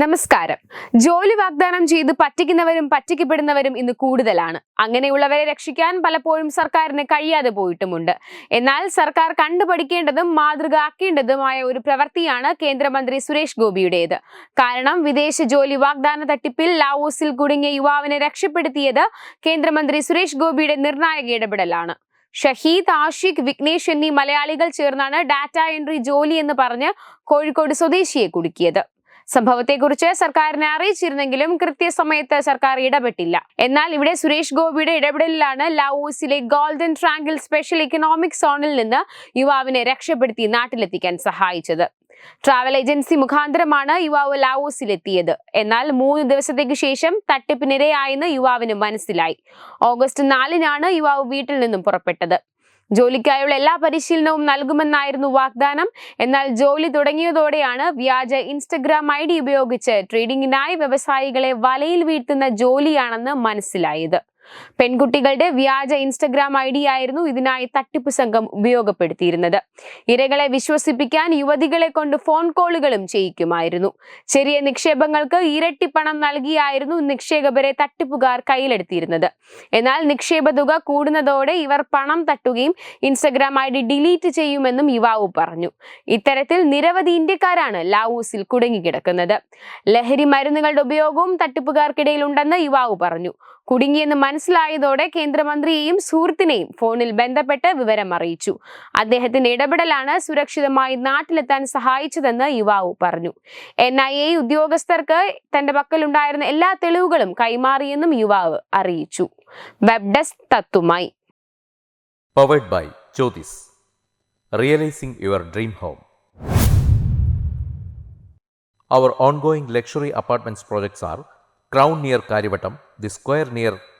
നമസ്കാരം ജോലി വാഗ്ദാനം ചെയ്ത് പറ്റിക്കുന്നവരും പറ്റിക്കപ്പെടുന്നവരും ഇന്ന് കൂടുതലാണ് അങ്ങനെയുള്ളവരെ രക്ഷിക്കാൻ പലപ്പോഴും സർക്കാരിന് കഴിയാതെ പോയിട്ടുമുണ്ട് എന്നാൽ സർക്കാർ കണ്ടുപഠിക്കേണ്ടതും മാതൃക ആക്കേണ്ടതുമായ ഒരു പ്രവൃത്തിയാണ് കേന്ദ്രമന്ത്രി സുരേഷ് ഗോപിയുടേത് കാരണം വിദേശ ജോലി വാഗ്ദാന തട്ടിപ്പിൽ ലാവോസിൽ കുടുങ്ങിയ യുവാവിനെ രക്ഷപ്പെടുത്തിയത് കേന്ദ്രമന്ത്രി സുരേഷ് ഗോപിയുടെ നിർണായക ഇടപെടലാണ് ഷഹീദ് ആഷിഖ് വിഘ്നേഷ് എന്നീ മലയാളികൾ ചേർന്നാണ് ഡാറ്റ എൻട്രി ജോലി എന്ന് പറഞ്ഞ് കോഴിക്കോട് സ്വദേശിയെ കുടുക്കിയത് സംഭവത്തെക്കുറിച്ച് സർക്കാരിനെ അറിയിച്ചിരുന്നെങ്കിലും കൃത്യസമയത്ത് സർക്കാർ ഇടപെട്ടില്ല എന്നാൽ ഇവിടെ സുരേഷ് ഗോപിയുടെ ഇടപെടലിലാണ് ലാവോസിലെ ഗോൾഡൻ ട്രാങ്കിൾ സ്പെഷ്യൽ ഇക്കണോമിക് സോണിൽ നിന്ന് യുവാവിനെ രക്ഷപ്പെടുത്തി നാട്ടിലെത്തിക്കാൻ സഹായിച്ചത് ട്രാവൽ ഏജൻസി മുഖാന്തരമാണ് യുവാവ് ലാവോസിലെത്തിയത് എന്നാൽ മൂന്ന് ദിവസത്തേക്ക് ശേഷം തട്ടിപ്പിനിരയായെന്ന് യുവാവിന് മനസ്സിലായി ഓഗസ്റ്റ് നാലിനാണ് യുവാവ് വീട്ടിൽ നിന്നും പുറപ്പെട്ടത് ജോലിക്കായുള്ള എല്ലാ പരിശീലനവും നൽകുമെന്നായിരുന്നു വാഗ്ദാനം എന്നാൽ ജോലി തുടങ്ങിയതോടെയാണ് വ്യാജ ഇൻസ്റ്റഗ്രാം ഐ ഉപയോഗിച്ച് ട്രേഡിംഗിനായി വ്യവസായികളെ വലയിൽ വീഴ്ത്തുന്ന ജോലിയാണെന്ന് മനസ്സിലായത് പെൺകുട്ടികളുടെ വ്യാജ ഇൻസ്റ്റഗ്രാം ഐ ഡി ആയിരുന്നു ഇതിനായി തട്ടിപ്പ് സംഘം ഉപയോഗപ്പെടുത്തിയിരുന്നത് ഇരകളെ വിശ്വസിപ്പിക്കാൻ യുവതികളെ കൊണ്ട് ഫോൺ കോളുകളും ചെയ്യിക്കുമായിരുന്നു ചെറിയ നിക്ഷേപങ്ങൾക്ക് ഇരട്ടി പണം നൽകിയായിരുന്നു നിക്ഷേപകരെ തട്ടിപ്പുകാർ കയ്യിലെടുത്തിരുന്നത് എന്നാൽ നിക്ഷേപ തുക കൂടുന്നതോടെ ഇവർ പണം തട്ടുകയും ഇൻസ്റ്റഗ്രാം ഐ ഡി ഡിലീറ്റ് ചെയ്യുമെന്നും യുവാവ് പറഞ്ഞു ഇത്തരത്തിൽ നിരവധി ഇന്ത്യക്കാരാണ് ലാവൂസിൽ കുടുങ്ങിക്കിടക്കുന്നത് ലഹരി മരുന്നുകളുടെ ഉപയോഗവും തട്ടിപ്പുകാർക്കിടയിൽ ഉണ്ടെന്ന് യുവാവ് പറഞ്ഞു കുടുങ്ങിയെന്ന് മനസ്സിലായതോടെ കേന്ദ്രമന്ത്രിയെയും സുഹൃത്തിനെയും ഫോണിൽ ബന്ധപ്പെട്ട് വിവരം അറിയിച്ചു അദ്ദേഹത്തിന്റെ ഇടപെടലാണ് സുരക്ഷിതമായി നാട്ടിലെത്താൻ സഹായിച്ചതെന്ന് യുവാവ് പറഞ്ഞു എൻ ഐ എ ഉദ്യോഗസ്ഥർക്ക് തന്റെ പക്കലുണ്ടായിരുന്ന എല്ലാ തെളിവുകളും കൈമാറിയെന്നും യുവാവ് അറിയിച്ചു web desk തത്തുമായി by realising your dream home Our ongoing luxury apartments projects are Crown near Karivatam, The Square near